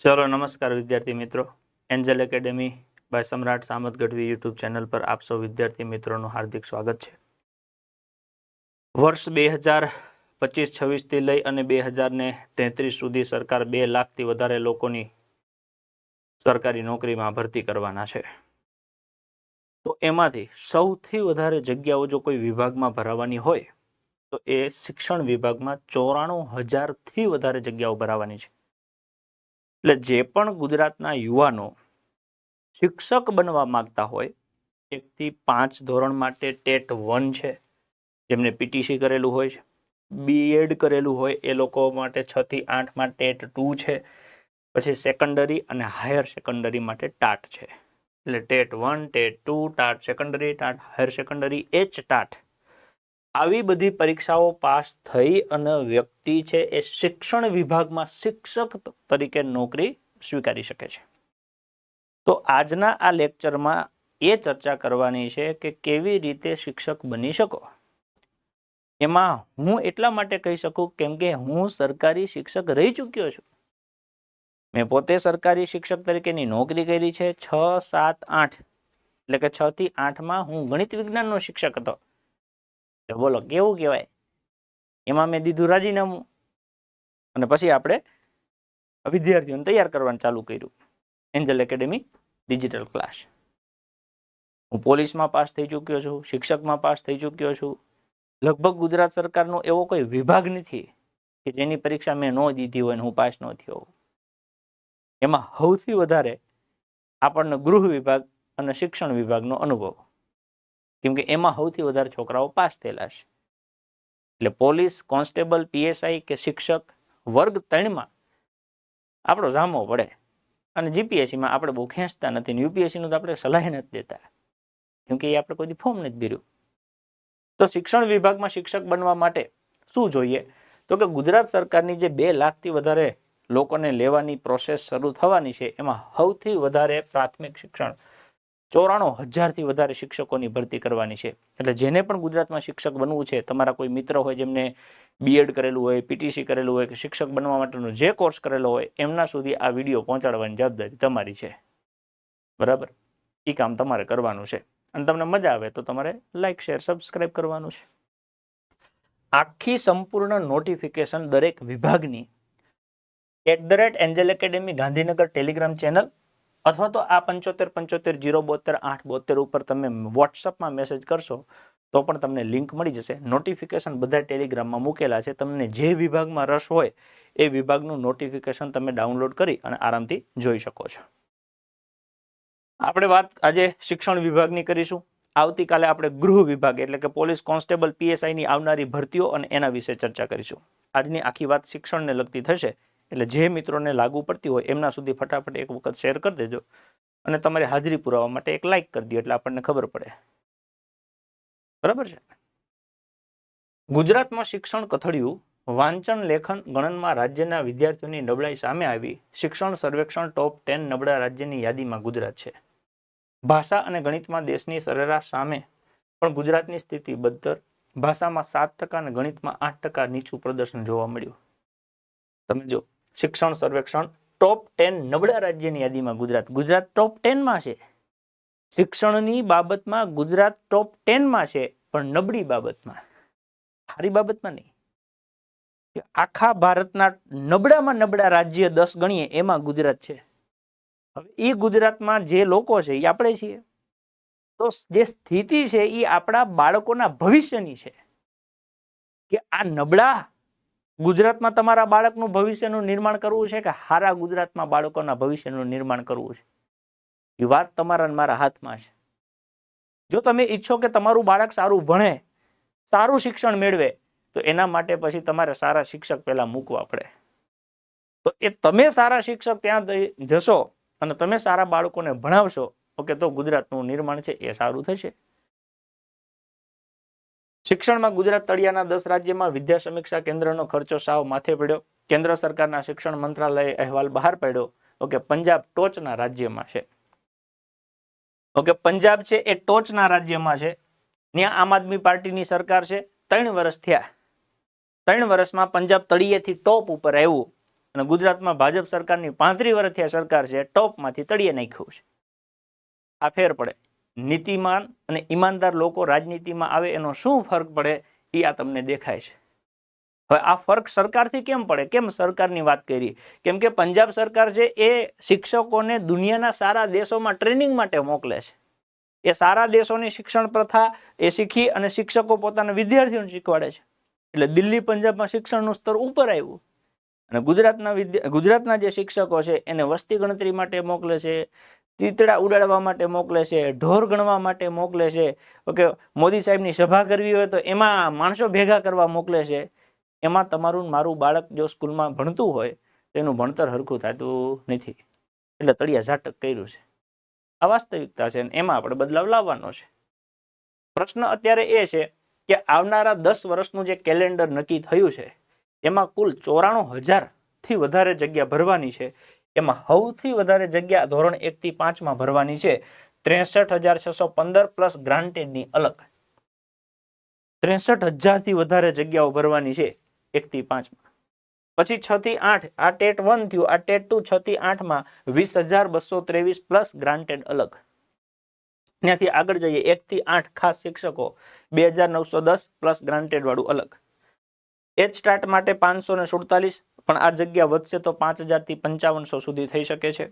ચલો, નમસ્કાર વિદ્યાર્થી મિત્રો. એન્જલ એકેડેમી બાય સમ્રાટ સામત ગઢવી યુટ્યુબ ચેનલ પર આપ સૌ વિદ્યાર્થી મિત્રોનું હાર્દિક સ્વાગત છે. વર્ષ બે હજાર પચીસ છવ્વીસથી લઈ અને બે હજારને તેત્રીસ સુધી સરકાર બે લાખથી વધારે લોકોની સરકારી નોકરીમાં ભરતી કરવાના છે. તો એમાંથી સૌથી વધારે જગ્યાઓ જો કોઈ વિભાગમાં ભરાવાની હોય, તો એ શિક્ષણ વિભાગમાં ચોરાણું હજારથી વધારે જગ્યાઓ ભરાવાની છે. એટલે જે પણ ગુજરાતના યુવાનો શિક્ષક બનવા માગતા હોય, એકથી પાંચ ધોરણ માટે ટેટ વન છે, જેમને પીટીસી કરેલું હોય છે બીએડ કરેલું હોય, એ લોકો માટે છથી આઠમાં ટેટ ટુ છે, પછી સેકન્ડરી અને હાયર સેકન્ડરી માટે ટાટ છે. એટલે TET one, TET two, TAT secondary TAT higher secondary H TAT આવી બધી પરીક્ષાઓ પાસ થઈ અને વ્યક્તિ છે એ શિક્ષણ વિભાગમાં શિક્ષક તરીકે નોકરી સ્વીકારી શકે છે. તો આજના આ લેક્ચરમાં એ ચર્ચા કરવાની છે કે કેવી રીતે શિક્ષક બની શકો? એમાં હું એટલા માટે કહી શકું કેમ કે હું સરકારી શિક્ષક રહી ચૂક્યો છું. મેં પોતે સરકારી શિક્ષક તરીકેની નોકરી કરી છે છ સાત આઠ. એટલે કે છ થી આઠમાં હું ગણિત વિજ્ઞાનનો શિક્ષક હતો. તો બોલો, કેવું કહેવાય? એમાં મેં દીધું રાજીનામું. અને પછી આપણે વિદ્યાર્થીઓને તૈયાર કરવાનું ચાલુ કર્યું. Angel Academy digital class. હું પોલીસમાં પાસ થઈ ચૂક્યો છું, શિક્ષકમાં પાસ થઈ ચૂક્યો છું. લગભગ ગુજરાત સરકારનો એવો કોઈ વિભાગ નથી કે જેની પરીક્ષા મેં ન દીધી હોય ને હું પાસ ન થયો એમાં સૌથી વધારે આપણને ગૃહ વિભાગ અને શિક્ષણ વિભાગનો અનુભવ. કેમ કે એમાં સૌથી વધારે છોકરાઓ પાસ થયેલા છે. એટલે પોલીસ, કોન્સ્ટેબલ, પીએસઆઈ કે શિક્ષક વર્ગ ત્રણમાં આપણો જામો પડે અને જીપીએસસીમાં આપણે બહુ ખેંચતા નથી ને યુપીએસસીનું તો આપણે સલાહ નથી દેતા. કેમકે એ આપણે કોઈ ફોર્મ નથી ભર્યું. તો શિક્ષણ વિભાગમાં શિક્ષક બનવા માટે શું જોઈએ? તો કે ગુજરાત સરકારની જે બે લાખથી વધારે લોકોને લેવાની પ્રોસેસ શરૂ થવાની છે, એમાં સૌથી વધારે પ્રાથમિક શિક્ષણ ચોરાણું હજારથી વધારે શિક્ષકોની ભરતી કરવાની છે. એટલે જેને પણ ગુજરાતમાં શિક્ષક બનવું છે, તમારા કોઈ મિત્ર હોય જેમને બીએડ કરેલું હોય પીટીસી કરેલું હોય કે શિક્ષક બનવા માટેનો જે કોર્સ કરેલો હોય, એમના સુધી આ વીડિયો પહોંચાડવાની જવાબદારી તમારી છે. બરાબર? એ કામ તમારે કરવાનું છે. અને તમને મજા આવે તો તમારે લાઇક શેર સબસ્ક્રાઇબ કરવાનું છે. આખી સંપૂર્ણ નોટિફિકેશન દરેક વિભાગની at the rate Angel Academy Gandhinagar Telegram channel અથવા તો આ પંચોતેર પંચોતેર, જીરો, બોતેર, આઠ, બોતેર ઉપર તમે વોટ્સઅપમાં મેસેજ કરશો, તો પણ તમને લિંક મળી જશે. નોટિફિકેશન બધા ટેલિગ્રામમાં મૂકેલા છે. તમને જે વિભાગમાં રસ હોય, એ વિભાગનું નોટિફિકેશન તમે ડાઉનલોડ કરી અને આરામથી જોઈ શકો છો. આપણે વાત આજે શિક્ષણ વિભાગની કરીશું. આવતીકાલે આપણે ગૃહ વિભાગ, એટલે કે પોલીસ કોન્સ્ટેબલ પીએસઆઈની આવનારી ભરતીઓ અને એના વિશે ચર્ચા કરીશું. આજની આખી વાત શિક્ષણને લગતી થશે. એટલે જે મિત્રોને લાગુ પડતી હોય એમના સુધી ફટાફટ એક વખત શેર કરી દેજો અને તમારી હાજરી પુરાવા માટે એક લાઈક કરી દો એટલે આપણને ખબર પડે. બરાબર છે? ગુજરાતમાં શિક્ષણ કથળિયું, વાંચન, લેખન, ગણનમાં રાજ્યના વિદ્યાર્થીઓની નબળાઈ સામે આવી. શિક્ષણ સર્વેક્ષણ ટોપ ટેન નબળા રાજ્યની યાદીમાં ગુજરાત છે. ભાષા અને ગણિતમાં દેશની સરેરાશ સામે. પણ ગુજરાતની સ્થિતિ બદતર. ભાષામાં સાત ટકા અને ગણિતમાં આઠ ટકા નીચું પ્રદર્શન જોવા મળ્યું. તમે જો શિક્ષણ સર્વેક્ષણ ટોપ ટેન નબળા રાજ્યની યાદીમાં ગુજરાત. ગુજરાત ટોપ ટેનમાં છે. શિક્ષણની બાબતમાં ગુજરાત ટોપ ટેનમાં છે, પણ નબળી બાબતમાં. સારી બાબતમાં નહીં. આખા ભારતના નબળામાં નબળા રાજ્ય દસ ગણીએ, એમાં ગુજરાત છે. હવે એ ગુજરાતમાં જે લોકો છે એ આપણે છીએ. તો જે સ્થિતિ છે એ આપણા બાળકોના ભવિષ્યની છે. કે આ નબળા ગુજરાતમાં તમારા બાળકનું ભવિષ્યનું નિર્માણ કરવું છે કે હારા ગુજરાતમાં બાળકોના ભવિષ્યનું નિર્માણ કરવું છે? એ વાત તમારા મારા હાથમાં છે. જો તમે ઈચ્છો કે તમારું બાળક સારું ભણે, સારું શિક્ષણ મેળવે, તો એના માટે પછી તમારે સારા શિક્ષક પહેલા મૂકવા પડે. તો એ તમે સારા શિક્ષક ત્યાં જશો અને તમે સારા બાળકોને ભણાવશો, ઓકે, તો ગુજરાતનું નિર્માણ છે એ સારું થશે. શિક્ષણમાં ગુજરાત તળિયાના દસ રાજ્યમાં વિદ્યા સમીક્ષા કેન્દ્રનો ખર્ચો સાવ માથે પડ્યો. કેન્દ્ર સરકારના શિક્ષણ મંત્રાલયે અહેવાલ બહાર પાડ્યો. ઓકે, પંજાબ ટોચના રાજ્યમાં છે. ઓકે, પંજાબ છે એ ટોચના રાજ્યમાં છે. ત્યાં આમ આદમી પાર્ટીની સરકાર છે. ત્રણ વર્ષ થયા. ત્રણ વર્ષમાં પંજાબ તળિયેથી ટોપ ઉપર આવ્યું. અને ગુજરાતમાં ભાજપ સરકારની પાંત્રી વર્ષથી આ સરકાર છે, ટોપમાંથી તળિયે નાખ્યું છે. આ ફેર પડે. નીતિમાન અને ઈમાનદાર લોકો રાજનીતિમાં આવે એનો શું ફરક પડે એ આ તમને દેખાય છે. હવે આ ફરક સરકારથી કેમ પડે? કેમ સરકારની વાત કરી? કેમ કે પંજાબ સરકાર છે એ શિક્ષકોને દુનિયાના સારા દેશોમાં ટ્રેનિંગ માટે મોકલે છે. એ સારા દેશોની શિક્ષણ પ્રથા એ શીખી અને શિક્ષકો પોતાના વિદ્યાર્થીઓને શીખવાડે છે. એટલે દિલ્હી પંજાબમાં શિક્ષણનું સ્તર ઉપર આવ્યું. અને ગુજરાતના વિદ્યા, ગુજરાતના જે શિક્ષકો છે એને વસ્તી ગણતરી માટે મોકલે છે. તીતડા ઉડાડવા માટે મોકલે છે, ઢોર ગણવા માટે મોકલે છે. ઓકે, મોદી સાહેબની સભા કરવી હોય તો એમાં માણસો ભેગા કરવા મોકલે છે. એમાં તમારું મારું બાળક જો સ્કૂલમાં ભણતું હોય, તો એનું ભણતર હરખું થતું નથી. એટલે તળિયા ઝાટક કર્યું છે. આ વાસ્તવિકતા છે એમાં આપણે બદલાવ લાવવાનો છે. પ્રશ્ન અત્યારે એ છે કે આવનારા દસ વર્ષનું જે કેલેન્ડર નક્કી થયું છે, એમાં કુલ ચોરાણું હજારથી વધારે જગ્યા ભરવાની છે. એમાં સૌથી વધારે જગ્યા ધોરણ એક થી પાંચમાં ભરવાની છે. ત્રેસઠ હજાર છસો પંદર પ્લસ ગ્રાન્ટેડની અલગ. ત્રેસઠ હજારથી વધારે જગ્યાઓ ભરવાની છે એક થી પાંચમાં. પછી છ થી આઠ, આ ટેટ વન થયું. આ ટેટ ટુ છ થી આઠમાં વીસ હજાર બસો ત્રેવીસ પ્લસ ગ્રાન્ટેડ અલગ. ત્યાંથી આગળ જઈએ, એક થી આઠ ખાસ શિક્ષકો, બે હજાર નવસો દસ પ્લસ ગ્રાન્ટેડ વાળું અલગ. એચ સ્ટાર્ટ માટે પાંચસો ને સુડતાલીસ પણ આ જગ્યા વધશે તો પાંચ હજારથી પંચાવનસો સુધી થઈ શકે છે.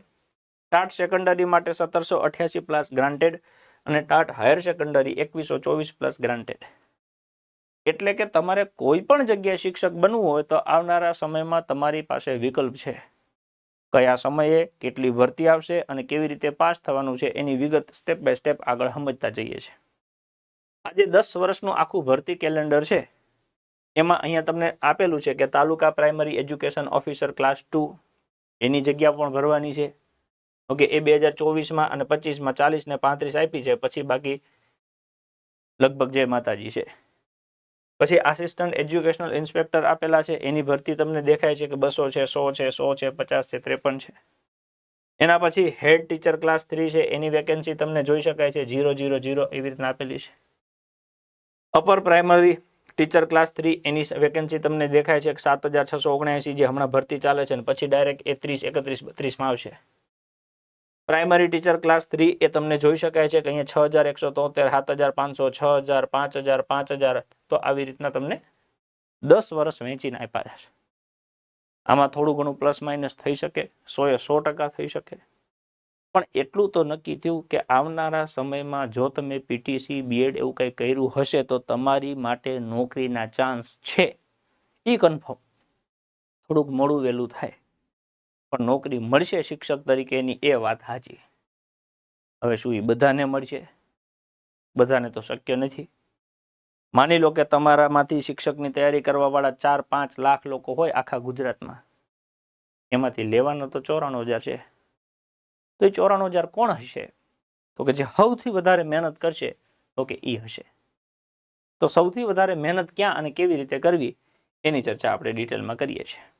ટાટ સેકન્ડરી માટે સત્તરસો અઠ્યાસી પ્લસ ગ્રાન્ટેડ અને ટાટ હાયર સેકન્ડરી એકવીસો ચોવીસ પ્લસ ગ્રાન્ટેડ એટલે કે તમારે કોઈ પણ જગ્યાએ શિક્ષક બનવું હોય તો આવનારા સમયમાં તમારી પાસે વિકલ્પ છે. કયા સમયે કેટલી ભરતી આવશે અને કેવી રીતે પાસ થવાનું છે એની વિગત સ્ટેપ બાય સ્ટેપ આગળ સમજતા જઈએ છીએ. આજે દસ વર્ષનું આખું ભરતી કેલેન્ડર છે. એમાં અહીંયા તમને આપેલું છે કે taluka primary education officer class two, એની જગ્યા પણ ભરવાની છે. ઓકે, એ બે હજાર ચોવીસમાં અને પચીસમાં ચાલીસ ને પાંત્રીસ આપી છે, પછી બાકી લગભગ જય માતાજી છે. પછી આસિસ્ટન્ટ એજ્યુકેશનલ ઇન્સ્પેક્ટર આપેલા છે, એની ભરતી તમને દેખાય છે કે બસો છે, સો છે સો છે, પચાસ છે, ત્રેપન છે. એના પછી હેડ ટીચર ક્લાસ થ્રી છે, એની વેકેન્સી તમને જોઈ શકાય છે જીરો જીરો જીરો એવી રીતના આપેલી છે. Upper primary teacher class three, એની વેકેન્સી તમને દેખાય છે સાત હજાર છસો ઓગણએંસી જે હમણાં ભરતી ચાલે છે અને પછી ડાયરેક્ટ એ ત્રીસ, એકત્રીસ, બત્રીસમાં આવશે. પ્રાઇમરી ટીચર ક્લાસ થ્રી એ તમને જોઈ શકાય છે કે અહીંયા છ હજાર એકસો તોતેર, સાત હજાર પાંચસો, છ હજાર, પાંચ હજાર પાંચ હજાર, તો આવી રીતના તમને દસ વર્ષ વેચીને આપ્યા છે. આમાં થોડું ઘણું પ્લસ માઇનસ થઈ શકે, સો એ સો ટકા થઈ શકે. પણ એટલું તો નક્કી થયું કે આવનારા સમયમાં જો તમે પીટીસી બીએડ એવું કંઈ કર્યું હશે તો તમારી માટે નોકરીના ચાન્સ છે. એ કન્ફર્મ થોડુંક મોડું વહેલું થાય. પણ નોકરી મળશે શિક્ષક તરીકેની એ વાત સાચી. હવે શું એ બધાને મળશે? બધાને તો શક્ય નથી. માની લો કે તમારામાંથી શિક્ષકની તૈયારી કરવા વાળા ચાર પાંચ લાખ લોકો હોય આખા ગુજરાતમાં. એમાંથી લેવાનો તો ચોરાણું હજાર છે. તો એ ચોરાણું હજાર કોણ હશે? તો કે જે સૌથી વધારે મહેનત કરશે, તો કે એ હશે. તો સૌથી વધારે મહેનત ક્યાં અને કેવી રીતે કરવી, એની ચર્ચા આપણે ડિટેલમાં કરીએ છીએ.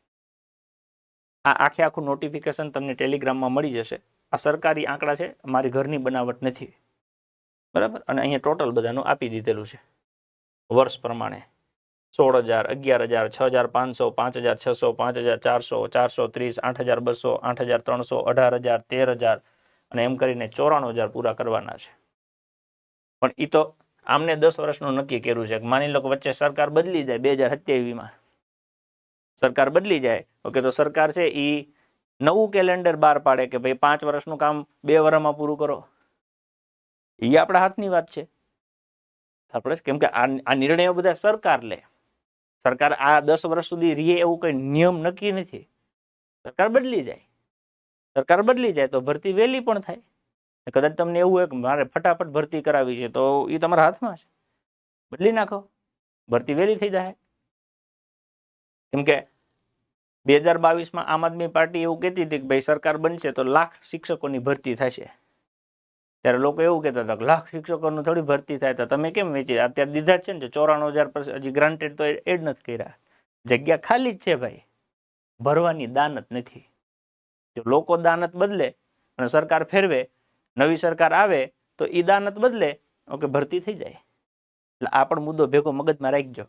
આ આખે આખું નોટિફિકેશન તમને ટેલિગ્રામમાં મળી જશે. આ સરકારી આંકડા છે, મારી ઘરની બનાવટ નથી. બરાબર? અને અહીંયા ટોટલ બધાનું આપી દીધેલું છે. વર્ષ પ્રમાણે. સોળ હજાર, અગિયાર હજાર, છ હજાર પાંચસો, પાંચ હજાર છસો, પાંચ હજાર ચારસો ચારસો ત્રીસ, આઠ હજાર બસો, આઠ હજાર ત્રણસો, અઢાર હજાર, તેર હજાર અને એમ કરીને ચોરાણું હજાર પૂરા કરવાના છે. પણ એ તો આમને દસ વર્ષનું નક્કી કર્યું છે માની લો કે વચ્ચે સરકાર બદલી જાય બે હજાર સત્યાવીસમાં. સરકાર બદલી જાય, ઓકે, તો સરકાર છે એ નવું કેલેન્ડર બહાર પાડે કે ભાઈ પાંચ વર્ષનું કામ બે વર્ષમાં પૂરું કરો. એ આપણા હાથની વાત છે. આપણે કેમ કે આ નિર્ણયો બધા સરકાર લે. સરકાર આ દસ વર્ષ સુધી રીએ એવું કઈ નિયમ નક્કી નથી. સરકાર બદલી જાય. સરકાર બદલી જાય તો ભરતી વહેલી પણ થાય. કદાચ તમને એવું હોય કે મારે ફટાફટ ભરતી કરાવી છે તો એ તમારા હાથમાં છે. બદલી નાખો. ભરતી વહેલી થઈ જાય. કેમ કે બે હજાર બાવીસમાં આમ આદમી પાર્ટી એવું કહેતી હતી કે ભાઈ સરકાર બનશે તો લાખ શિક્ષકોની ભરતી થશે. ત્યારે લોકો એવું કહેતા હતા લાખ શિક્ષકોનું થોડી ભરતી થાય તો તમે કેમ વેચી? અત્યારે દીધા છે ને ચોરાણું હજાર પર હજી ગ્રાન્ટેડ તો એડ નથી કર્યા. જગ્યા ખાલી જ છે ભાઈ. ભરવાની દાનત નથી. જો લોકો દાનત બદલે અને સરકાર ફેરવે, નવી સરકાર આવે, તો એ દાનત બદલે, ઓકે, ભરતી થઈ જાય. એટલે આ પણ મુદ્દો ભેગો મગજમાં રાખજો.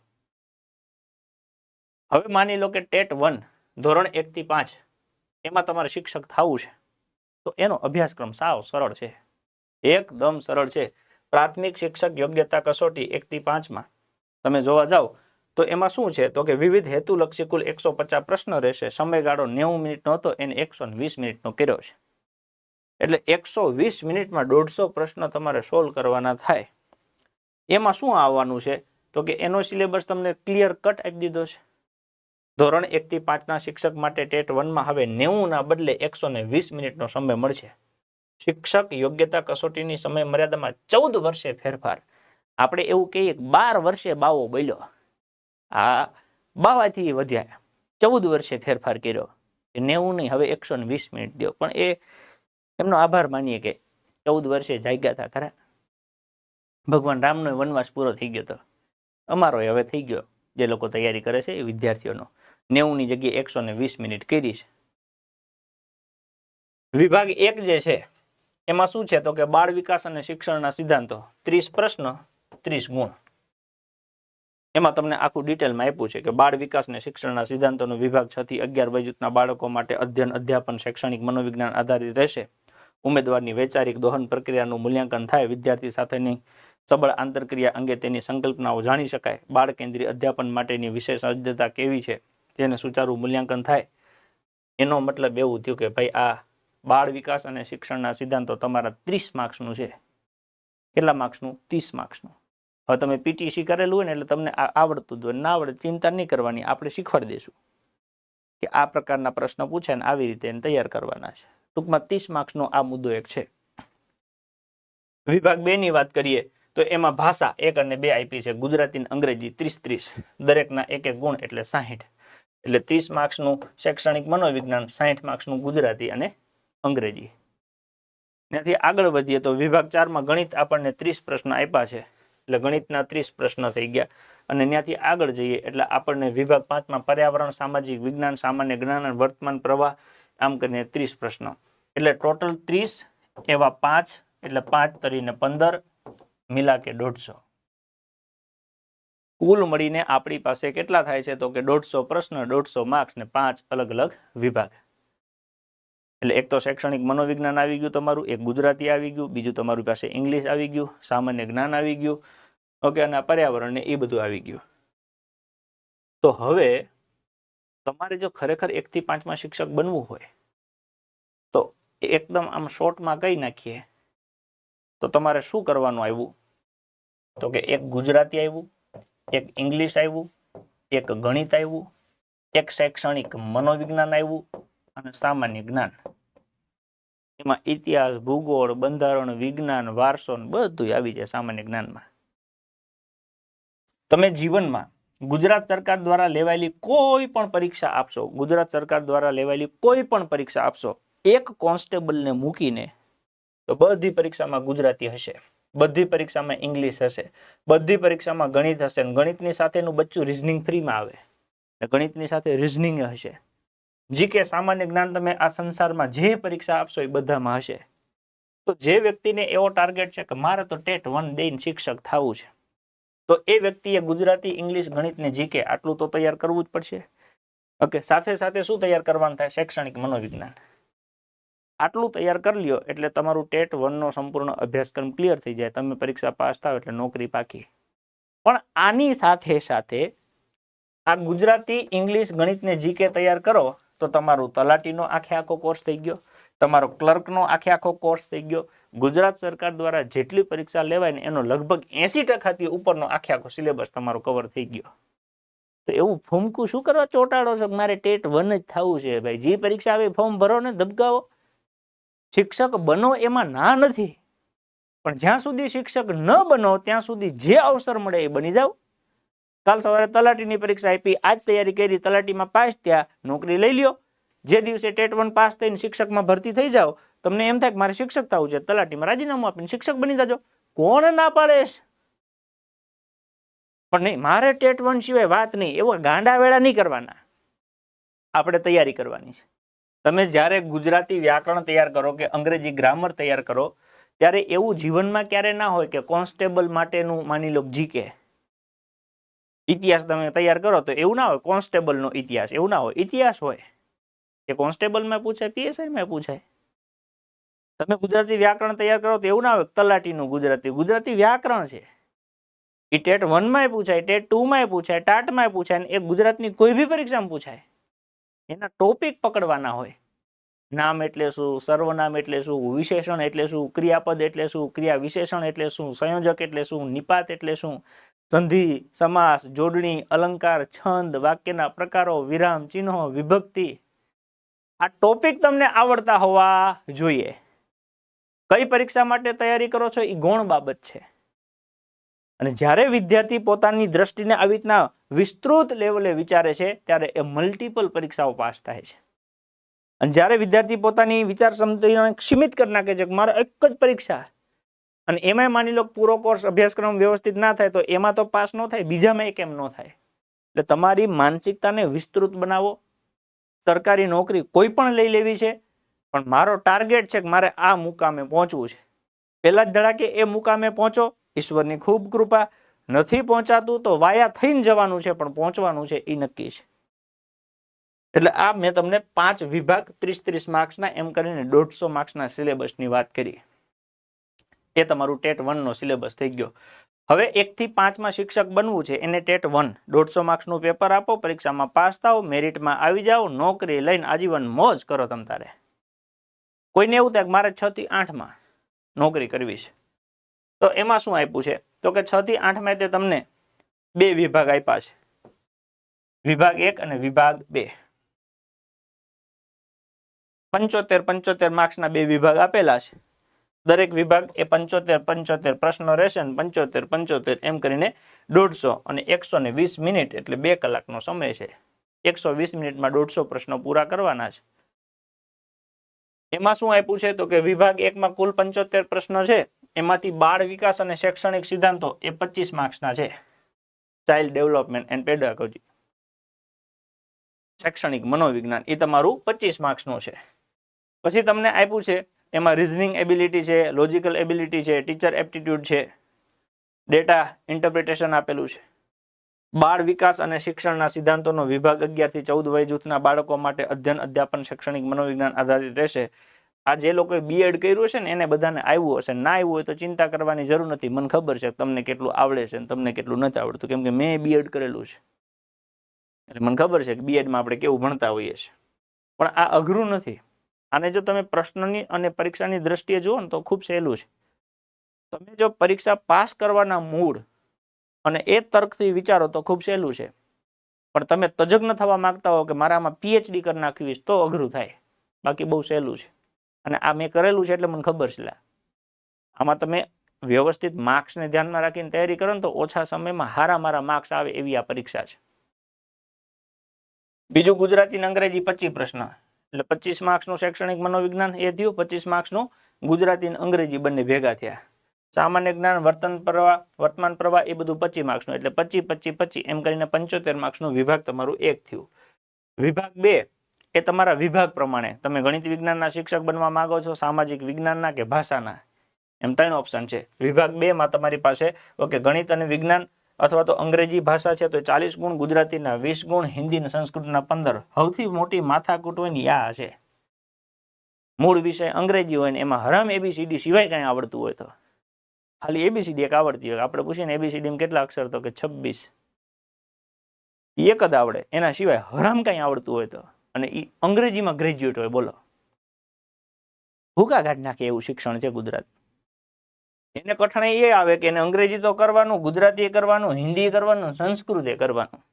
હવે માની લો કે ટેટ વન, ધોરણ એક થી પાંચ, એમાં તમારે શિક્ષક થવું છે. તો એનો અભ્યાસક્રમ સાવ સરળ છે. એકદમ સરળ છે. પ્રાથમિક શિક્ષક યોગ્યતા કસોટી એક થી પાંચમાં તમે જોવા જાઓ તો એમાં શું છે? તો કે વિવિધ હેતુલક્ષી કુલ એકસો પચાસ પ્રશ્ન રહેશે. સમયગાળો નેવું મિનિટનો હતો, એને એકસો વીસ મિનિટનો કર્યો છે. એટલે એકસો વીસ મિનિટમાં દોઢસો પ્રશ્ન તમારે સોલ્વ કરવાના થાય. એમાં શું આવવાનું છે? તો કે એનો સિલેબસ તમને ક્લિયર કટ આપી દીધો છે. ધોરણ એક થી પાંચના શિક્ષક માટે ટેટ વનમાં હવે નેવું ના બદલે એકસો વીસ મિનિટનો સમય મળશે. શિક્ષક યોગ્યતા કસોટીની સમય મર્યાદામાં ચૌદ વર્ષે ફેરફાર. આપણે એવું કહીએ બાર વર્ષે બાવો બોલ્યો. આ બાવાથી વધ્યા. ચૌદ વર્ષે ફેરફાર કર્યો. નેવું નહીં, હવે એકસો ને વીસ મિનિટ દો પણ એ એમનો આભાર માનીએ કે ચૌદ વર્ષે જાગ્યા હતા ખરા. ભગવાન રામનો વનવાસ પૂરો થઈ ગયો હતો અમારો હવે થઈ ગયો. જે લોકો તૈયારી કરે છે એ વિદ્યાર્થીઓનો. નેવુંની જગ્યાએ એકસો ને વીસ મિનિટ કરી છે. વિભાગ એક જે છે એમાં શું છે તો કે બાળ વિકાસ અને શિક્ષણના સિદ્ધાંતો, ત્રીસ પ્રશ્ન, ત્રીસ ગુણ. એમાં તમને આખું ડિટેલમાં આપ્યું છે કે બાળ વિકાસ અને શિક્ષણના સિદ્ધાંતોનો વિભાગ છ થી અગિયાર વયજૂથના બાળકો માટે અધ્યયન, અધ્યાપન, શૈક્ષણિક, મનોવિજ્ઞાન આધારિત રહેશે. ઉમેદવારની વૈચારિક દોહન પ્રક્રિયાનું મૂલ્યાંકન થાય, વિદ્યાર્થી સાથેની સબળ આંતરક્રિયા અંગે તેની સંકલ્પનાઓ જાણી શકાય. બાળ કેન્દ્રીય અધ્યાપન માટેની વિશેષ સજ્જતા કેવી છે? તેને સુચારું મૂલ્યાંકન થાય. એનો મતલબ એવું થયું કે ભાઈ આ બાળ વિકાસ અને શિક્ષણના સિદ્ધાંતો તમારા ત્રીસ માર્ક્સનું છે. કેટલા માર્ક્સનું? ત્રીસ માર્ક્સનું. હવે તમે પીટીસી કરેલું હોય ને એટલે તમને આવડતું જ હોય. ના આવડે ચિંતા નહીં કરવાની, આપણે શીખવાડી દઈશું કે આ પ્રકારના પ્રશ્ન પૂછે ને આવી રીતે એને તૈયાર કરવાના છે. ટૂંકમાં ત્રીસ માર્ક્સનો આ મુદ્દો એક છે. વિભાગ બે ની વાત કરીએ તો એમાં ભાષા એક અને બે આપી છે. ગુજરાતી અંગ્રેજી ત્રીસ ત્રીસ, દરેકના એક એક ગુણ એટલે સાહીઠ. એટલે ત્રીસ માર્ક્સનું શૈક્ષણિક મનોવિજ્ઞાન, સાહીઠ માર્ક્સનું ગુજરાતી અને અંગ્રેજી. ત્યાંથી આગળ વધીએ તો વિભાગ ચારમાં ગણિત આપણને ત્રીસ પ્રશ્ન આપ્યા છે. એટલે ગણિતના ત્રીસ પ્રશ્ન થઈ ગયા. અને ત્યાંથી આગળ જઈએ એટલે આપણને વિભાગ પાંચમાં પર્યાવરણ, સામાજિક વિજ્ઞાન, સામાન્ય જ્ઞાન વર્તમાન પ્રવાહ, આમ કરીને ત્રીસ પ્રશ્ન. એટલે ટોટલ ત્રીસ એવા પાંચ, એટલે પાંચ તરીને પંદર મિલા કે દોઢસો. કુલ મળીને આપણી પાસે કેટલા થાય છે તો કે દોઢસો પ્રશ્ન, દોઢસો માર્ક્સ ને પાંચ અલગ અલગ વિભાગ. એટલે એક તો શૈક્ષણિક મનોવિજ્ઞાન આવી ગયું તમારું, એક ગુજરાતી આવી ગયું, બીજું તમારી પાસે ઇંગ્લિશ આવી ગયું, સામાન્ય જ્ઞાન આવી ગયું, ઓકે, અને આ પર્યાવરણ ને એ બધું આવી ગયું. તો હવે તમારે જો ખરેખર એક થી પાંચમાં શિક્ષક બનવું હોય, તો એકદમ આમ શોર્ટમાં કહી નાખીએ, તો તમારે શું કરવાનું આવ્યું? તો કે એક ગુજરાતી આવ્યું, એક ઇંગ્લિશ આવ્યું, એક ગણિત આવ્યું, એક શૈક્ષણિક મનોવિજ્ઞાન આવ્યું અને સામાન્ય જ્ઞાન. એમાં ઇતિહાસ, ભૂગોળ, બંધારણ, વિજ્ઞાન, વારસો બધું આવી જાય સામાન્ય જ્ઞાનમાં. તમે જીવનમાં ગુજરાત સરકાર દ્વારા લેવાયેલી કોઈ પણ પરીક્ષા આપશો, ગુજરાત સરકાર દ્વારા લેવાયેલી કોઈ પણ પરીક્ષા આપશો, એક કોન્સ્ટેબલને મૂકીને તો બધી પરીક્ષામાં ગુજરાતી હશે, બધી પરીક્ષામાં ઇંગ્લિશ હશે, બધી પરીક્ષામાં ગણિત હશે ગણિતની સાથેનું બચ્ચું રિઝનિંગ ફ્રીમાં આવે. ગણિતની સાથે રિઝનિંગ હશે. જીકે સામાન્ય જ્ઞાન તમે આ સંસારમાં જે પરીક્ષા આપશો એ બધામાં હશે. તો જે વ્યક્તિને એવો ટાર્ગેટ છે કે મારે તો ટેટ વન દઈને શિક્ષક થવું છે. તો એ વ્યક્તિએ ગુજરાતી, ઇંગ્લિશ ગણિત ને જીકે આટલું તો તૈયાર કરવું જ પડશે. ઓકે, સાથે સાથે શું તૈયાર કરવાનું થાય? શૈક્ષણિક મનોવિજ્ઞાન. આટલું તૈયાર કરી લ્યો એટલે તમારું ટેટ વનનો સંપૂર્ણ અભ્યાસક્રમ ક્લિયર થઈ જાય. તમે પરીક્ષા પાસ થાવ એટલે નોકરી પાકી. પણ આની સાથે સાથે આ ગુજરાતી, ઇંગ્લિશ, ગણિતને જીકે તૈયાર કરો તો તમારું તલાટીનો આખે આખો કોર્સ થઈ ગયો, તમારો ક્લર્કનો આખે આખો કોર્સ થઈ ગયો. ગુજરાત સરકાર દ્વારા જેટલી પરીક્ષા લેવાય ને એનો લગભગ એસી ટકાથી ઉપરનો આખે આખો સિલેબસ તમારો કવર થઈ ગયો. તો એવું ફૂમકું શું કરવા ચોંટાડો છો? મારે ટેટ વન જ થવું છે ભાઈ. જે પરીક્ષા આવે ફોર્મ ભરો ને ધબકાવો. શિક્ષક બનો એમાં ના નથી. પણ જ્યાં સુધી શિક્ષક ન બનો, ત્યાં સુધી જે અવસર મળે એ બની જાવ કાલ સવારે તલાટીની પરીક્ષા આપી, આજ તૈયારી કરી, તલાટીમાં પાસ થયા, નોકરી લઈ લ્યો. જે દિવસે ટેટ વન પાસ થઈને શિક્ષકમાં ભરતી થઈ જાઓ, તમને એમ થાય કે મારે શિક્ષક થવું છે, તલાટીમાં રાજીનામું આપીને શિક્ષક બની જાજો. કોણ ના પાડેશ પણ નહીં, મારે ટેટ વન સિવાય વાત નહીં, એવો ગાંડા વેળા નહીં કરવાના. આપણે તૈયારી કરવાની છે. તમે જ્યારે ગુજરાતી વ્યાકરણ તૈયાર કરો કે અંગ્રેજી ગ્રામર તૈયાર કરો, ત્યારે એવું જીવનમાં ક્યારે ના હોય કે કોન્સ્ટેબલ માટેનું માની લો જીકે ઇતિહાસ તમે તૈયાર કરો તો એવું ના હોય, કોન્સ્ટેબલનો ઇતિહાસ, એવું ના હોય. ઇતિહાસ હોય. એ કોન્સ્ટેબલમાં પૂછાય પીએસઆઈમાં પૂછાય. તમે ગુજરાતી વ્યાકરણ તૈયાર કરો તો એવું ના હોય તલાટીનું ગુજરાતી. ગુજરાતી વ્યાકરણ છે. એ ટેટ વનમાંય પૂછાય, ટેટ ટુમાંય પૂછાય ટાટમાંય પૂછાય એ ગુજરાતની કોઈ બી પરીક્ષામાં પૂછાય. એના ટોપિક પકડવાના હોય. નામ એટલે શું, સર્વનામ એટલે શું, વિશેષણ એટલે શું, ક્રિયાપદ એટલે શું ક્રિયા વિશેષણ એટલે શું, સંયોજક એટલે શું, નિપાત એટલે શું, સંધિ, સમાસ, જોડણી, અલંકાર, છંદ, વાક્યના પ્રકારો, વિરામ, ચિહ્નો, વિભક્તિ. આ ટોપિક તમને આવડતા હોવા જોઈએ. કઈ પરીક્ષા માટે તૈયારી કરો છો? એ ગૌણ બાબત છે. અને જ્યારે વિદ્યાર્થી પોતાની દ્રષ્ટિને આવી રીતના વિસ્તૃત લેવલે વિચારે છે, ત્યારે એ મલ્ટિપલ પરીક્ષાઓ પાસ થાય છે. અને જ્યારે વિદ્યાર્થી પોતાની વિચાર ક્ષમતાને સીમિત કરી નાખે છે મારે એક જ પરીક્ષા અને એમાંય માની લો પૂરો કોર્સ અભ્યાસક્રમ વ્યવસ્થિત ના થાય, તો એમાં તો પાસ ન થાય, બીજામાં એ કેમ ન થાય? એટલે તમારી માનસિકતાને વિસ્તૃત બનાવો. સરકારી નોકરી કોઈ પણ લઈ લેવી છે, પણ મારો ટાર્ગેટ છે કે મારે આ મુકામે પહોંચવું છે. પહેલા જ ધડાકે એ મુકામે પહોંચો. ઈશ્વરની ખૂબ કૃપા. નથી પહોંચાતું તો વાયા થઈને જવાનું છે, પણ પહોંચવાનું છે, એ નક્કી છે. એટલે આ મેં તમને પાંચ વિભાગ ત્રીસ ત્રીસ માર્ક્સના, એમ કરીને દોઢસો માર્ક્સના સિલેબસની વાત કરી. એ તમારું ટેટ વનનો સિલેબસ થઈ ગયો. હવે એકથી પાંચમાં શિક્ષક બનવું છે, એને ટેટ વન. દોઢસો માર્ક્સનું પેપર આપો, પરીક્ષામાં પાસ થાઓ, મેરિટમાં આવી જાઓ, નોકરી લઈને આજીવન મોજ કરો તમ તારે. કોઈને એવું થાય મારે છ થી આઠમાં નોકરી કરવી છે. તો એમાં શું આપ્યું છે? તો કે છ થી આઠમાં તે તમને બે વિભાગ આપ્યા છે. વિભાગ એક અને વિભાગ બે. પંચોતેર પંચોતેર માર્ક્સના બે વિભાગ આપેલા છે. દરેક વિભાગ એ પંચોતેર પંચોતેર પ્રશ્નો રહેશે ને પંચોતેર પંચોતેર એમ કરીને દોઢસો અને એકસો ને વીસ મિનિટ એટલે બે કલાકનો સમય છે. એકસો વીસ મિનિટમાં દોઢસો પ્રશ્નો પૂરા કરવાના છે. એમાં શું આપ્યું છે? તો કે વિભાગ એકમાં કુલ પંચોતેર પ્રશ્નો છે. એમાંથી બાળ વિકાસ અને શૈક્ષણિક સિદ્ધાંતો એ પચીસ માર્ક્સના છે. ચાઇલ્ડ ડેવલપમેન્ટ એન્ડ પેડાગોજી શૈક્ષણિક મનોવિજ્ઞાન એ તમારું પચીસ માર્ક્સનું છે. પછી તમને આપ્યું છે, એમાં રિઝનિંગ એબિલિટી છે લોજિકલ એબિલિટી છે ટીચર એપ્ટિટ્યૂડ છે ડેટા ઇન્ટરપ્રિટેશન આપેલું છે. બાળ વિકાસ અને શિક્ષણના સિદ્ધાંતોનો વિભાગ અગિયારથી ચૌદ વય જૂથના બાળકો માટે અધ્યયન, અધ્યાપન, શૈક્ષણિક મનોવિજ્ઞાન આધારિત રહેશે. આ જે લોકોએ બીએડ કર્યું છે ને, એને બધાને આવ્યું હશે. ના આવ્યું હોય તો ચિંતા કરવાની જરૂર નથી. મને ખબર છે તમને કેટલું આવડે છે તમને કેટલું નથી આવડતું, કેમ કે મેં બીએડ કરેલું છે. એટલે મને ખબર છે કે બીએડમાં આપણે કેવું ભણતા હોઈએ છીએ. પણ આ અઘરું નથી. આને જો તમે પ્રશ્નની અને પરીક્ષાની દ્રષ્ટિએ જુઓ ને તો ખૂબ સહેલું છે. તમે જો પરીક્ષા પાસ કરવાના મૂળ અને એ તર્કથી વિચારો તો ખૂબ સહેલું છે. પણ તમે તજજ્ઞ થવા માંગતા હો કે મારામાં પીએચડી કરી નાખવી તો અઘરું થાય. બાકી બહુ સહેલું છે. અને આ મેં કરેલું છે એટલે મને ખબર છે. આમાં તમે વ્યવસ્થિત માર્ક્સને ધ્યાનમાં રાખીને તૈયારી કરો ને તો ઓછા સમયમાં હારા મારા માર્ક્સ આવે એવી આ પરીક્ષા છે. બીજું ગુજરાતી અંગ્રેજી પચીસ પ્રશ્ન. એટલે પચીસ માર્ક્સનું શૈક્ષણિક મનોવિજ્ઞાન એ થયું, પચીસ માર્ક્સનું ગુજરાતી અને અંગ્રેજી બંને ભેગા થયા. સામાન્ય જ્ઞાન, વર્તન પ્રવાહ, વર્તમાન પ્રવાહ એ બધું પચીસ માર્ક્સનું, એટલે પચી પચી પચી, એમ કરીને પંચોતેર માર્ક્સનું વિભાગ તમારું એક થયું. વિભાગ બે એ તમારા વિભાગ પ્રમાણે. તમે ગણિત વિજ્ઞાનના શિક્ષક બનવા માંગો છો, સામાજિક વિજ્ઞાનના કે ભાષાના? એમ ત્રણ ઓપ્શન છે. વિભાગ બે માં તમારી પાસે ઓકે ગણિત અને વિજ્ઞાન અથવા તો અંગ્રેજી ભાષા છે, તો ચાલીસ ગુણ, ગુજરાતીના વીસ ગુણ, હિન્દી સંસ્કૃતના પંદર. સૌથી મોટી માથાકૂટ હોય ને આ છે. મૂળ વિષય અંગ્રેજી હોય ને એમાં હરામ એબીસીડી સિવાય કઈ આવડતું હોય તો. ખાલી એબીસીડી એક આવડતી હોય. આપણે પૂછીએ ને એબીસીડી કેટલા અક્ષર તો કે છવ્વીસ. એક જ આવડે. એના સિવાય હરામ કઈ આવડતું હોય તો. અને એ અંગ્રેજીમાં ગ્રેજ્યુએટ હોય, બોલો. ભૂકા કાઢ નાખે એવું શિક્ષણ છે ગુજરાત. એને કઠણાઈ એ આવે કે એને અંગ્રેજી તો કરવાનું, ગુજરાતી કરવાનું, હિન્દી કરવાનું, સંસ્કૃત કરવાનું.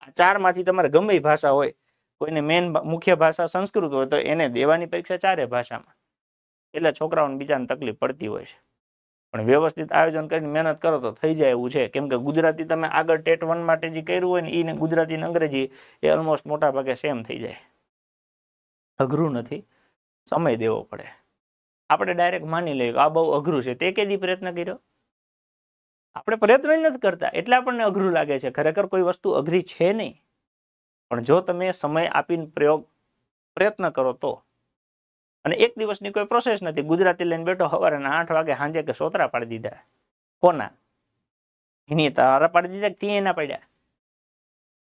આ ચારમાંથી તમારે ગમે ભાષા હોય, કોઈને મેન મુખ્ય ભાષા સંસ્કૃત હોય તો એને દેવાની પરીક્ષા ચારે ભાષામાં. એટલે છોકરાઓને બીજાને તકલીફ પડતી હોય છે. પણ વ્યવસ્થિત આયોજન કરીને મહેનત કરો તો થઈ જાય એવું છે. કેમ કે ગુજરાતી તમે આગળ ટેટ વન માટે જે કર્યું હોય ને એને ગુજરાતી ને અંગ્રેજી, એ ઓલમોસ્ટ મોટા ભાગે સેમ થઈ જાય. અઘરું નથી. સમય દેવો પડે. આપણે ડાયરેક્ટ માની લઈએ આ બહુ અઘરું છે. તે કેદી પ્રયત્ન કર્યો? આપણે પ્રયત્ન નથી કરતા. એટલે આપણને અઘરું લાગે છે. ખરેખર કોઈ વસ્તુ અઘરી છે નહીં. પણ જો તમે સમય આપીને પ્રયોગ, પ્રયત્ન કરો તો. અને એક દિવસની કોઈ પ્રોસેસ નથી. ગુજરાતી લઈને બેઠો સવારે આઠ વાગે સાંજે કે સોતરા પાડી દીધા. કોના? એની તારા પાડી દીધા કે એના પડ્યા?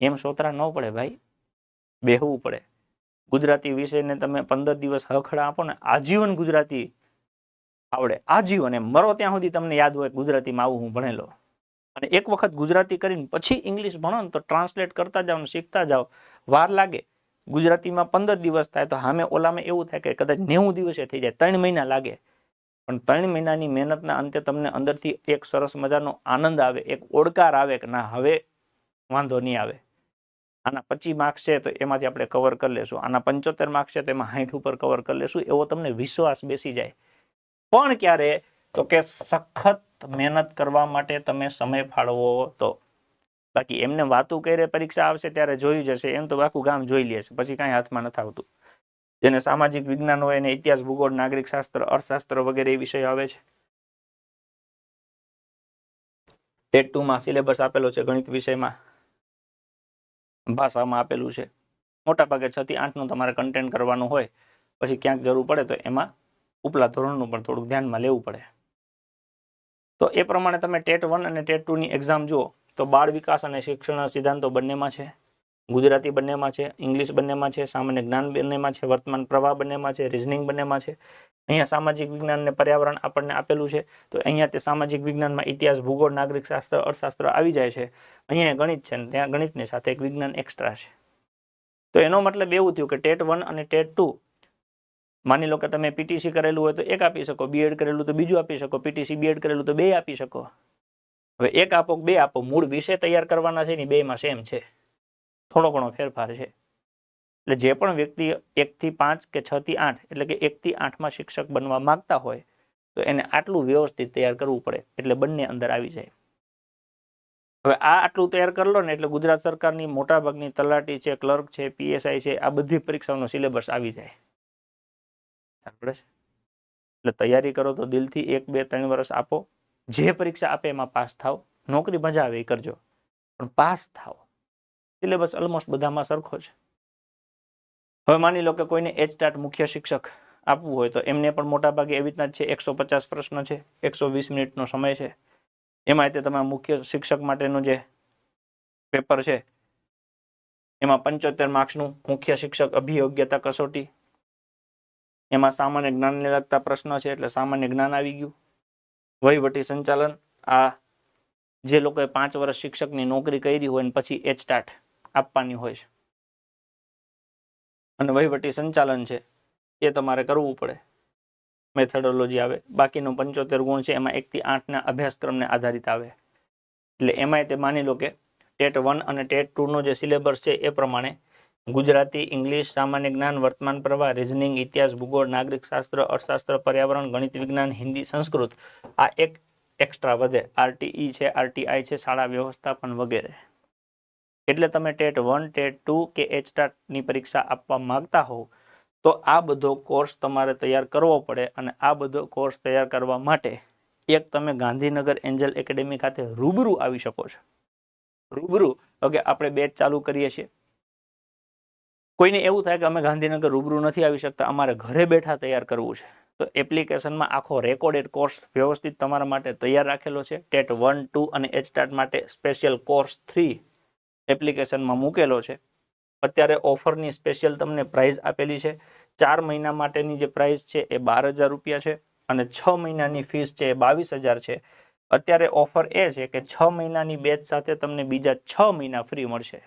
એમ સોતરા ન પડે ભાઈ. બેહવું પડે. ગુજરાતી વિષયને તમે પંદર દિવસ હખડા આપો ને, આજીવન ગુજરાતી આવડે. આજીવન એમ. મરો ત્યાં સુધી તમને યાદ હોય ગુજરાતીમાં આવું હું ભણેલો. અને એક વખત ગુજરાતી કરીને પછી ઇંગ્લિશ ભણો ને તો ટ્રાન્સલેટ કરતા જાઓ ને શીખતા જાઓ. વાર લાગે. ગુજરાતીમાં પંદર દિવસ થાય તો સામે ઓલામાં એવું થાય કે કદાચ નેવું દિવસે થઈ જાય. ત્રણ મહિના લાગે. પણ ત્રણ મહિનાની મહેનતના અંતે તમને અંદરથી એક સરસ મજાનો આનંદ આવે, એક ઓડકાર આવે કે ના, હવે વાંધો નહીં આવે. આના પચીસ માર્ક્સ છે તો એમાંથી આપણે કવર કરી લેશું. આના પંચોતેર માર્ક્સ છે તો એમાં સાઠ ઉપર કવર કરી લેશું. એવો તમને વિશ્વાસ બેસી જાય. પણ ક્યારે? તો કે સખત મહેનત કરવા માટે તમે સમય ફાળવો તો. બાકી એમને વાતું કરે પરીક્ષા આવશે ત્યારે જોયું જશે એમ તો આખું ગામ જોઈ લે છે. પછી કાંઈ હાથમાં નથી આવતું. જેને સામાજિક વિજ્ઞાન હોય એને ઇતિહાસ, ભૂગોળ, નાગરિક શાસ્ત્ર, અર્થશાસ્ત્ર વગેરે એ વિષયો આવે છે. ટેટ ટુમાં સિલેબસ આપેલો છે ગણિત વિષયમાં. ભાષામાં આપેલું છે. મોટા ભાગે છ થી આઠનું તમારે કન્ટેન્ટ કરવાનું હોય, પછી ક્યાંક જરૂર પડે તો એમાં ઉપલા ધોરણનું પણ થોડુંક ધ્યાનમાં લેવું પડે. તો એ પ્રમાણે તમે ટેટ વન અને ટેટ ટુની એક્ઝામ જુઓ, તો બાળ વિકાસ અને શિક્ષણ સિદ્ધાંતો બંનેમાં છે. ગુજરાતી બંનેમાં છે, ઇંગ્લિશ બંનેમાં છે, સામાન્ય જ્ઞાન બંનેમાં છે, વર્તમાન પ્રવાહ બંનેમાં છે રિઝનિંગ બંનેમાં છે. અહીંયા સામાજિક વિજ્ઞાન અને પર્યાવરણ આપણને આપેલું છે. તો અહીંયા તે સામાજિક વિજ્ઞાનમાં ઇતિહાસ, ભૂગોળ, નાગરિક શાસ્ત્ર, અર્થશાસ્ત્ર આવી જાય છે. અહીંયા ગણિત છે ને ત્યાં ગણિતની સાથે એક વિજ્ઞાન એક્સ્ટ્રા છે. તો એનો મતલબ એવું થયું કે ટેટ વન અને ટેટ ટુ, માની લો કે તમે પીટીસી કરેલું હોય તો એક આપી શકો બીએડ કરેલું તો બીજું આપી શકો પીટીસી બીએડ કરેલું તો બે આપી શકો. હવે એક આપો બે આપો, મૂળ વિષય તૈયાર કરવાના છે ને બેમાં સેમ છે. થોડો ઘણો ફેરફાર છે. એટલે જે પણ વ્યક્તિ એકથી પાંચ કે છ થી આઠ, એટલે કે એકથી આઠમાં શિક્ષક બનવા માંગતા હોય, તો એને આટલું વ્યવસ્થિત તૈયાર કરવું પડે, એટલે બંને અંદર આવી જાય. હવે આ આટલું તૈયાર કરી લો ને, એટલે ગુજરાત સરકારની મોટાભાગની તલાટી છે, ક્લર્ક છે, પીએસઆઈ છે, આ બધી પરીક્ષાઓનો સિલેબસ આવી જાય. એટલે તૈયારી કરો તો દિલથી એક, બે, ત્રણ વર્ષ આપો. જે પરીક્ષા આપે એમાં પાસ થાવ નોકરી મજા આવે એ કરજો. પણ પાસ થાવ સિલેબસ ઓલમોસ્ટ બધામાં સરખો છે. હવે માની લો કે કોઈને એચ ટાટ મુખ્ય શિક્ષક આપવું હોય તો એમને પણ મોટાભાગે એવી રીતના જ છે, એકસો પચાસ પ્રશ્ન છે, એકસો વીસ મિનિટનો સમય છે. એમાં તે તમારા મુખ્ય શિક્ષક માટેનું જે પેપર છે, એમાં પંચોતેર માર્ક્સનું મુખ્ય શિક્ષક અભિયોગ્યતા કસોટી, એમાં સામાન્ય જ્ઞાનને લગતા પ્રશ્નો છે, એટલે સામાન્ય જ્ઞાન આવી ગયું. વહીવટી સંચાલન, આ જે લોકોએ પાંચ વર્ષ શિક્ષકની નોકરી કરી હોય ને પછી એચ ટાટ આપવાની હોય છે. અને વહીવટી સંચાલન છે, એ તમારે કરવું પડે. મેથડોલોજી આવે. બાકીનો પંચોતેર ગુણ છે, એમાં એકથી આઠના અભ્યાસક્રમને આધારિત આવે. એટલે એમાંય તે માની લો કે ટેટ વન અને ટેટ ટુનો જે સિલેબસ છે, એ પ્રમાણે ગુજરાતી, ઇંગ્લિશ, સામાન્ય જ્ઞાન, વર્તમાન પ્રવાહ રિઝનિંગ ઇતિહાસ, ભૂગોળ, નાગરિક શાસ્ત્ર, અર્થશાસ્ત્ર, પર્યાવરણ, ગણિત વિજ્ઞાન, હિન્દી, સંસ્કૃત, આ એક એક્સ્ટ્રા વધે. આરટીઈ છે આરટીઆઈ છે, શાળા વ્યવસ્થાપન વગેરે. એટલે તમે ટેટ વન, ટેટ ટુ કે એચટાટની પરીક્ષા આપવા માંગતા હોવ, તો આ બધો કોર્સ તમારે તૈયાર કરવો પડે અને આ બધો કોર્સ તૈયાર કરવા માટે એક તમે ગાંધીનગર એન્જલ એકેડેમી ખાતે રૂબરૂ આવી શકો છો. રૂબરૂ, ઓકે, આપણે બેચ ચાલુ કરીએ છીએ. કોઈને એવું થાય કે અમે ગાંધીનગર રૂબરૂ નથી આવી શકતા, અમારે ઘરે બેઠા તૈયાર કરવું છે. તો એપ્લિકેશનમાં આખો રેકોર્ડેડ કોર્સ વ્યવસ્થિત તમારા માટે તૈયાર રાખેલો છે. ટેટ વન, ટુ અને એચટાટ માટે સ્પેશિયલ કોર્સ થ્રી એપ્લિકેશનમાં મૂકેલો છે. અત્યારે ઓફરની સ્પેશિયલ તમને પ્રાઇઝ આપેલી છે. ચાર મહિના માટેની જે પ્રાઇઝ છે એ બાર હજાર રૂપિયા છે અને છ મહિનાની ફીસ છે એ બાવીસ હજાર છે. અત્યારે ઓફર એ છે કે છ મહિનાની બેચ સાથે તમને બીજા છ મહિના ફ્રી મળશે.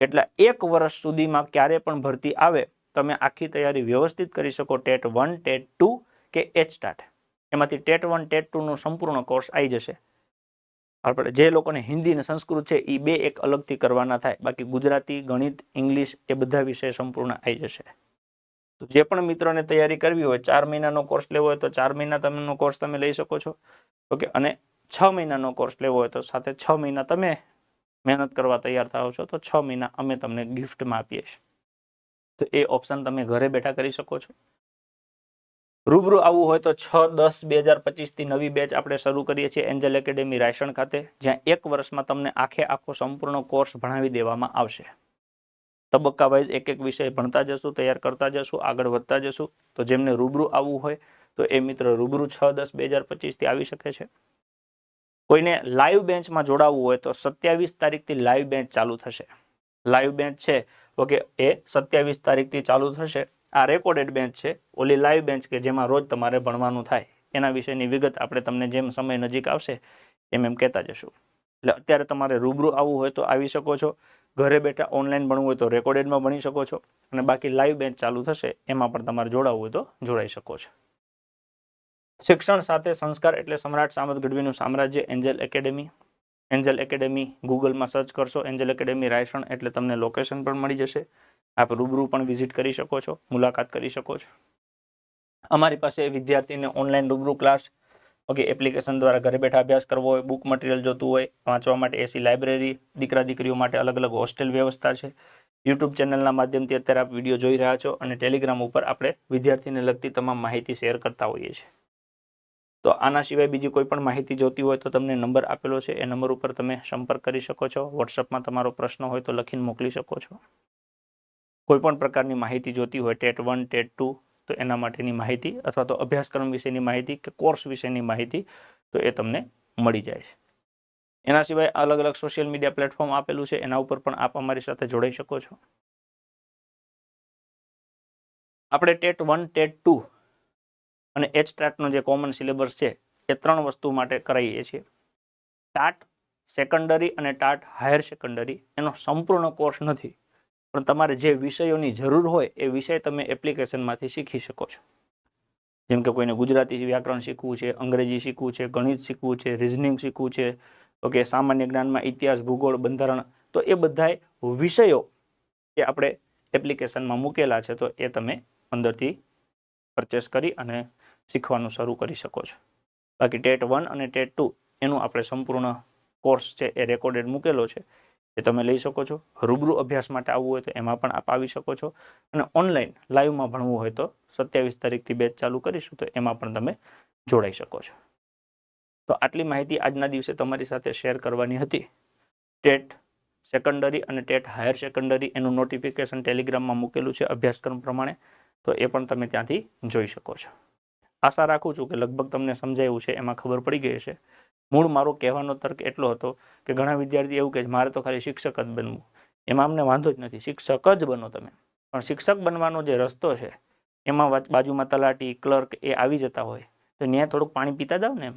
એટલે એક વર્ષ સુધીમાં ક્યારે પણ ભરતી આવે, તમે આખી તૈયારી વ્યવસ્થિત કરી શકો. ટેટ વન, ટેટ ટુ કે એચ સ્ટાર્ટ. એમાંથી ટેટ વન, ટેટ ટુનો સંપૂર્ણ કોર્સ આવી જશે. આપણે જે લોકોને હિન્દી અને સંસ્કૃત છે એ બે એક અલગથી કરવાના થાય. બાકી ગુજરાતી, ગણિત, ઇંગ્લિશ એ બધા વિષય સંપૂર્ણ આવી જશે. તો જે પણ મિત્રોને તૈયારી કરવી હોય, ચાર મહિનાનો કોર્સ લેવો હોય તો ચાર મહિના તમેનો કોર્સ તમે લઈ શકો છો. ઓકે, અને છ મહિનાનો કોર્સ લેવો હોય તો સાથે છ મહિના તમે મહેનત કરવા તૈયાર થાઓ છો, તો છ મહિના અમે તમને ગિફ્ટમાં આપીએ છીએ. તો એ ઓપ્શન તમે ઘરે બેઠા કરી શકો છો. રૂબરૂ આવવું હોય તો છ, દસ, બે હજાર પચીસથી નવી બેચ આપણે શરૂ કરીએ છીએ એન્જલ એકેડેમી રાયસણ ખાતે, જ્યાં એક વર્ષમાં તમને આખે આખો સંપૂર્ણ કોર્સ ભણાવી દેવામાં આવશે. તબક્કા વાઇઝ એક એક વિષય ભણતા જશું, તૈયાર કરતા જશું, આગળ વધતા જશું. તો જેમને રૂબરૂ આવવું હોય તો એ મિત્ર રૂબરૂ છ, દસ, બે હજાર પચીસથી આવી શકે છે. કોઈને લાઈવ બેન્ચમાં જોડાવવું હોય તો સત્યાવીસ તારીખથી લાઈવ બેન્ચ ચાલુ થશે. લાઈવ બેન્ચ છે, ઓકે, એ સત્યાવીસ તારીખથી ચાલુ થશે. આ રેકોર્ડેડ બેન્ચ છે, ઓલી લાઈવ બેન્ચ કે જેમાં રોજ તમારે ભણવાનું થાય, એના વિશેની વિગત આપણે તમને જેમ સમય નજીક આવશે, એમ એમ કહેતા જશું. એટલે અત્યારે તમારે રૂબરૂ આવવું હોય તો આવી શકો છો, ઘરે બેઠા ઓનલાઈન ભણવું હોય તો રેકોર્ડેડમાં ભણી શકો છો, અને બાકી લાઈવ બેન્ચ ચાલુ થશે, એમાં પણ તમારે જોડાવવું હોય તો જોડાઈ શકો છો. શિક્ષણ સાથે સંસ્કાર એટલે સમ્રાટ સામત ગઢવીનું સામ્રાજ્ય, એન્જલ એકેડેમી. એન્જલ એકેડેમી ગૂગલમાં સર્ચ કરશો, એન્જલ એકેડેમી રાયસણ એટલે તમને લોકેશન પણ મળી જશે. આપ રૂબરૂ પણ વિઝિટ કરી શકો છો, મુલાકાત કરી શકો છો. અમારી પાસે વિદ્યાર્થીને ઓનલાઈન રૂબરૂ ક્લાસ ઓકે એપ્લિકેશન દ્વારા ઘરે બેઠા અભ્યાસ કરવો હોય બુક મટીરિયલ જોતું હોય, વાંચવા માટે એસી લાઇબ્રેરી દીકરા દીકરીઓ માટે અલગ અલગ હોસ્ટેલ વ્યવસ્થા છે. યુટ્યુબ ચેનલના માધ્યમથી અત્યારે આપ વીડિયો જોઈ રહ્યા છો અને ટેલિગ્રામ ઉપર આપણે વિદ્યાર્થીને લગતી તમામ માહિતી શેર કરતા હોઈએ છીએ. તો આના સિવાય બીજી કોઈ પણ માહિતી જોતી હોય તો તમને નંબર આપેલો છે. એ નંબર ઉપર તમે સંપર્ક કરી શકો છો. વોટ્સઅપમાં તમારો પ્રશ્ન હોય તો લખીને મોકલી શકો છો. કોઈપણ પ્રકારની માહિતી જોતી હોય, ટેટ વન, ટેટ ટુ, તો એના માટેની માહિતી અથવા તો અભ્યાસક્રમ વિશેની માહિતી કે કોર્સ વિશેની માહિતી, તો એ તમને મળી જાય છે. એના સિવાય અલગ અલગ સોશિયલ મીડિયા પ્લેટફોર્મ આપેલું છે. એના ઉપર પણ આપ અમારી સાથે જોડાઈ શકો છો. આપણે ટેટ વન, ટેટ ટુ અને એચ ટાટનો જે કોમન સિલેબસ છે, એ ત્રણ વસ્તુ માટે કરાવીએ છીએ. ટાટ સેકન્ડરી અને ટાટ હાયર સેકન્ડરી, એનો સંપૂર્ણ કોર્સ નથી. પણ તમારે જે વિષયોની જરૂર હોય, એ વિષય તમે એપ્લિકેશનમાંથી શીખી શકો છો. જેમ કે કોઈને ગુજરાતી વ્યાકરણ શીખવું છે, અંગ્રેજી શીખવું છે, ગણિત શીખવું છે રિઝનિંગ શીખવું છે, ઓકે, સામાન્ય જ્ઞાનમાં ઇતિહાસ, ભૂગોળ, બંધારણ, તો એ બધાય વિષયો એ આપણે એપ્લિકેશનમાં મૂકેલા છે, તો એ તમે અંદરથી પરચેસ કરી અને શીખવાનું શરૂ કરી શકો છો. બાકી ટેટ વન અને ટેટ ટુ એનું આપણે સંપૂર્ણ કોર્સ છે એ રેકોર્ડેડ મૂકેલો છે. એ તમે લઈ શકો છો. રૂબરૂ અભ્યાસ માટે આવવું હોય તો એમાં પણ આપ આવી શકો છો. અને ઓનલાઈન લાઈવમાં ભણવું હોય તો સત્યાવીસ તારીખથી બેચ ચાલુ કરીશું તો એમાં પણ તમે જોડાઈ શકો છો. તો આટલી માહિતી આજના દિવસે તમારી સાથે શેર કરવાની હતી. ટેટ સેકન્ડરી અને ટેટ હાયર સેકન્ડરી એનું નોટિફિકેશન ટેલિગ્રામમાં મૂકેલું છે અભ્યાસક્રમ પ્રમાણે. તો એ પણ તમે ત્યાંથી જોઈ શકો છો. આશા રાખું છું કે લગભગ તમને સમજાયું છે, એમાં ખબર પડી ગઈ છે. મૂળ મારો કહેવાનો તર્ક એટલો હતો કે ઘણા વિદ્યાર્થી એવું કે મારે તો ખાલી શિક્ષક જ બનવું. એમાં અમને વાંધો જ નથી, શિક્ષક જ બનો તમે. પણ શિક્ષક બનવાનો જે રસ્તો છે, એમાં બાજુમાં તલાટી, ક્લર્ક એ આવી જતા હોય. તો ત્યાં થોડુંક પાણી પીતા જાઓ ને એમ?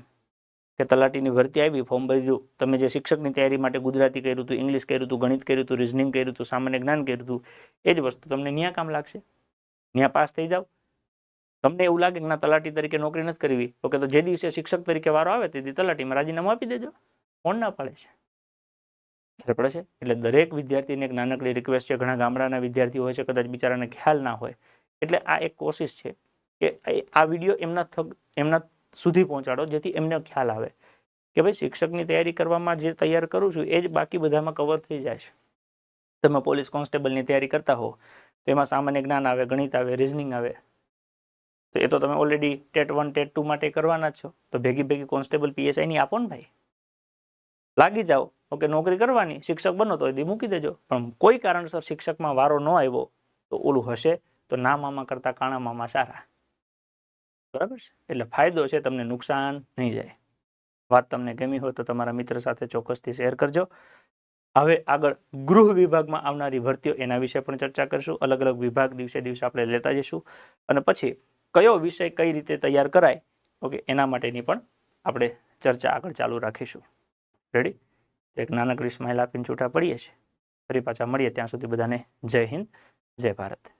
કે તલાટીની ભરતી આવી, ફોર્મ ભર્યું, તમે જે શિક્ષકની તૈયારી માટે ગુજરાતી કર્યું હતું, ઇંગ્લિશ કર્યું હતું, ગણિત કર્યું હતું, રિઝનિંગ કર્યું હતું, સામાન્ય જ્ઞાન કર્યું હતું, એ જ વસ્તુ તમને ન્યા કામ લાગશે? ન્યા પાસ થઈ જાવ? તમને એવું લાગે કે ના, તલાટી તરીકે નોકરી નથી કરવી ઓકે તો જે દિવસે શિક્ષક તરીકે વારો આવે તે તલાટીમાં રાજીનામું આપી દેજો. કોણ ના પાડે છે. પડે છે? એટલે દરેક વિદ્યાર્થીને એક નાનકડી રિક્વેસ્ટ છે. ઘણા ગામડાના વિદ્યાર્થીઓ હોય છે, કદાચ બિચારાને ખ્યાલ ના હોય. એટલે આ એક કોશિશ છે કે આ વીડિયો એમના થગ, એમના સુધી પહોંચાડો, જેથી એમને ખ્યાલ આવે કે ભાઈ શિક્ષકની તૈયારી કરવામાં જે તૈયાર કરું છું, એ જ બાકી બધામાં કવર થઈ જાય છે. તમે પોલીસ કોન્સ્ટેબલની તૈયારી કરતા હો તો એમાં સામાન્ય જ્ઞાન આવે, ગણિત આવે રિઝનિંગ આવે. તો એ તો તમે already TET one, TET two માટે કરવાના છો. તો ભેગી ભેગી કોન્સ્ટેબલ પીએસઆઈની આપો ને ભાઈ. લાગી જાઓ. ઓકે, નોકરી કરવાની, શિક્ષક બનો તો એ મૂકી દેજો. પણ કોઈ કારણસર શિક્ષકમાં વારો ન આવ્યો, તો ઓલું હશે, તો ના મામા કરતા કાણા મામા સારા. બરાબર છે? એટલે ફાયદો છે તમને નુકસાન નહીં જાય. વાત તમને ગમી હોય તો તમારા મિત્ર સાથે ચોક્કસથી શેર કરજો. હવે આગળ ગૃહ વિભાગમાં આવનારી ભરતીઓ એના વિશે પણ ચર્ચા કરીશું. અલગ અલગ વિભાગ દિવસે દિવસે આપણે લેતા જઈશું. અને પછી કયો વિષય કઈ રીતે તૈયાર કરાય? ઓકે એના માટેની પણ આપણે ચર્ચા આગળ ચાલુ રાખીશું. રેડી એક નાનકડી સ્માઇલ આપીને છૂટા પડીએ છીએ. ફરી પાછા મળીએ ત્યાં સુધી બધાને જય હિન્દ, જય ભારત.